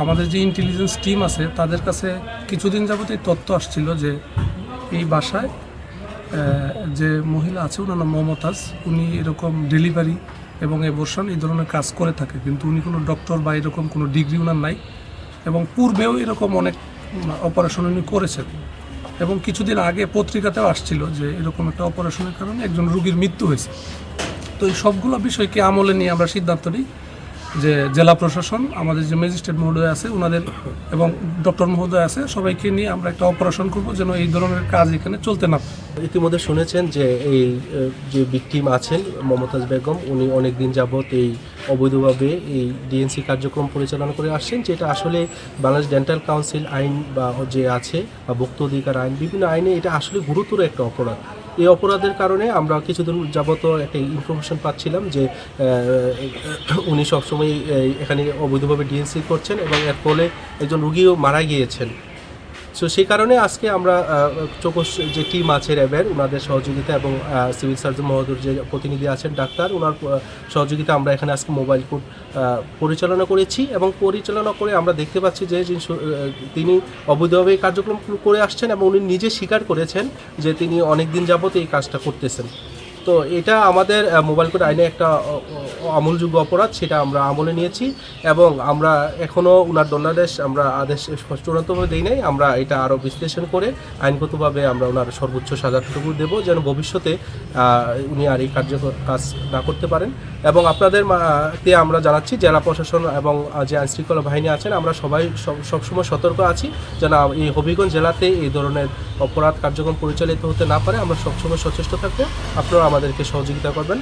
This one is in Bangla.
আমাদের যে ইন্টেলিজেন্স টিম আছে, তাদের কাছে কিছুদিন যাবত এই তথ্য আসছিল যে এই বাসায় যে মহিলা আছে, ওনার নাম মমতাজ, উনি এরকম ডেলিভারি এবং এবর্ষণ এই ধরনের কাজ করে থাকে, কিন্তু উনি কোনো ডক্টর বা এরকম কোনো ডিগ্রি ওনার নাই এবং পূর্বেও এরকম অনেক অপারেশন উনি করেছেন। এবং কিছুদিন আগে পত্রিকাতেও আসছিল যে এরকম একটা অপারেশনের কারণে একজন রুগীর মৃত্যু হয়েছে। তো এই সবগুলো বিষয়কে আমলে নিয়ে আমরা সিদ্ধান্ত নিই যে জেলা প্রশাসন, আমাদের যে ম্যাজিস্ট্রেট মহোদয় আছে ওনাদের এবং ডক্টর মহোদয় আছে, সবাইকে নিয়ে আমরা একটা অপারেশন করব যেন এই ধরনের কাজ এখানে চলতে না ইতিমধ্যে শুনেছেন যে এই যে ভিকটিম আছেন, মমতাজ বেগম, উনি অনেক দিন যাবৎ এই অবৈধভাবে এই ডিএনসি কার্যক্রম পরিচালনা করে আসছেন, যেটা আসলে বাংলাদেশ ডেন্টাল কাউন্সিল আইন বা যে আছে, বা ভোক্ত অধিকার আইন, বিভিন্ন আইনে এটা আসলে গুরুতর একটা অপরাধ। এই অপরাধের কারণে আমরা কিছুদিন যাবত একটা ইনফরমেশন পাচ্ছিলাম যে উনি সবসময় এখানে অবৈধভাবে ডিএনসি করছেন এবং এর ফলে একজন রুগীও মারা গিয়েছেন। সো সেই কারণে আজকে আমরা চৌকস যে টিম আছে র্যাবের ওনাদের সহযোগিতা এবং সিভিল সার্জন মহোদয় যে প্রতিনিধি আছেন, ডাক্তার ওনার সহযোগিতা আমরা এখানে আজকে মোবাইল কোর্ট পরিচালনা করেছি এবং পরিচালনা করে আমরা দেখতে পাচ্ছি যে তিনি অবৈধভাবে কার্যক্রম করে আসছেন এবং উনি নিজে স্বীকার করেছেন যে তিনি অনেক দিন যাবত এই কাজটা করতেছেন। তো এটা আমাদের মোবাইল কোড আইনে একটা আমলযোগ্য অপরাধ, সেটা আমরা আমলে নিয়েছি এবং আমরা এখনও উনার দণ্ডাদেশ আমরা আদেশ চূড়ান্তভাবে দিই নাই। আমরা এটা আরও বিশ্লেষণ করে আইনগতভাবে আমরা ওনার সর্বোচ্চ সাজাটুকু দেবো যেন ভবিষ্যতে উনি আর এই কার্যকর কাজ না করতে পারেন। এবং আপনাদের আমরা জানাচ্ছি, জেলা প্রশাসন এবং যে আইনশৃঙ্খলা বাহিনী আছেন, আমরা সবাই সব- সবসময় সতর্ক আছি যেন এই হবিগঞ্জ জেলাতে এই ধরনের অপরাধ কার্যক্রম পরিচালিত হতে না পারে। আমরা সবসময় সচেষ্ট থাকব। আপনারা আমাদেরকে সহযোগিতা করবেন।